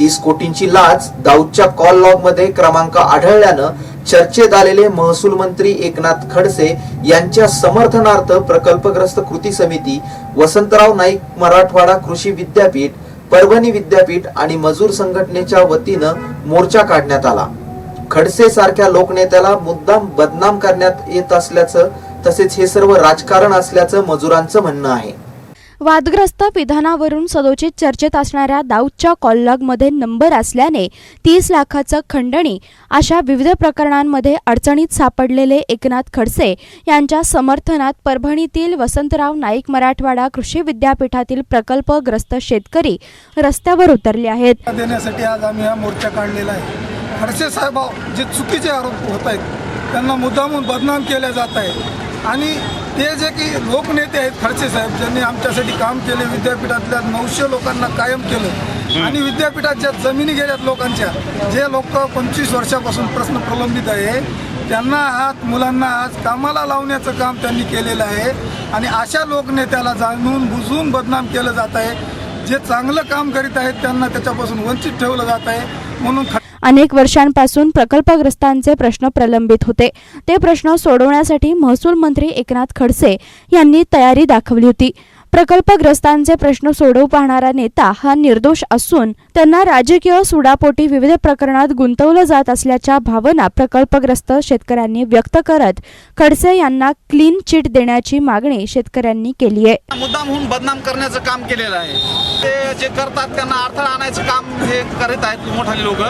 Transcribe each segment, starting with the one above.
तीस कोटींची लाच दाऊदच्या कॉल लॉगमध्ये क्रमांक आढळल्यानं चर्चेत आलेले महसूल मंत्री एकनाथ खडसे यांच्या समर्थनार्थ प्रकल्पग्रस्त कृती समिती वसंतराव नाईक मराठवाडा कृषी विद्यापीठ परभणी विद्यापीठ आणि मजूर संघटनेच्या वतीनं मोर्चा काढण्यात आला. खडसे सारख्या लोकनेत्याला मुद्दाम बदनाम करण्यात येत असल्याचं तसेच हे सर्व राजकारण असल्याचं मजुरांचं म्हणणं आहे. वादग्रस्त विधानावरून सदोचित चर्चेत असणाऱ्या दाऊदच्या कॉललॉगमध्ये नंबर असल्याने तीस लाखाचं खंडणी अशा विविध प्रकरणांमध्ये अडचणीत सापडलेले एकनाथ खडसे यांच्या समर्थनात परभणीतील वसंतराव नाईक मराठवाडा कृषी विद्यापीठातील प्रकल्पग्रस्त शेतकरी रस्त्यावर उतरले आहेत. देण्यासाठी आज आम्ही हा मोर्चा काढलेला आहे. खडसे साहेब जे चुकीचे आरोप होत आहेत त्यांना मुद्दामून बदनाम केले जात आहे आणि ते जे की लोकनेते आहेत खडसे साहेब ज्यांनी आमच्यासाठी काम केले विद्यापीठातल्या नऊशे लोकांना कायम केलं आणि विद्यापीठात ज्या जमिनी गेल्यात लोकांच्या. जे लोक पंचवीस वर्षापासून प्रश्न प्रलंबित आहे त्यांना आज मुलांना आज कामाला लावण्याचं काम त्यांनी केलेलं आहे. आणि अशा लोकनेत्याला जाणून बुजून बदनाम केलं जात आहे. जे चांगलं काम करीत आहेत त्यांना त्याच्यापासून वंचित ठेवलं जात आहे. म्हणून अनेक वर्षांपासून प्रकल्पग्रस्तांचे प्रश्न प्रलंबित होते. ते प्रश्न सोडवण्यासाठी महसूल मंत्री एकनाथ खडसे यांनी तयारी दाखवली होती. प्रकल्पग्रस्तांचे प्रश्न सोडवू पाहणारा नेता हा निर्दोष असून त्यांना राजकीय सुडापोटी विविध प्रकरणात गुंतवलं जात असल्याच्या भावना प्रकल्पग्रस्त शेतकऱ्यांनी व्यक्त करत खडसे यांना क्लीन चिट देण्याची मागणी शेतकऱ्यांनी केली आहे. मुद्दाम बदनाम करण्याचं काम केलेलं आहे. ते जे करतात त्यांना अडथळा आणायचं काम हे करीत आहेत मोठाले लोक.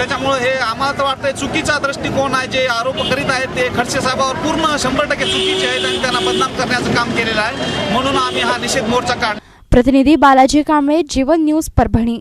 त्याच्यामुळे हे आम्हाला तर वाटतंय चुकीचा दृष्टिकोन आहे जे आरोप करीत आहेत ते खडसे साहेबावर पूर्ण शंभर टक्के चुकीचे आहेत आणि त्यांना बदनाम करण्याचं काम केलेलं आहे. म्हणून आम्ही हा निषेध मोर्चा काढ प्रतिनिधी बालाजी कांबळे जीवन न्यूज परभणी.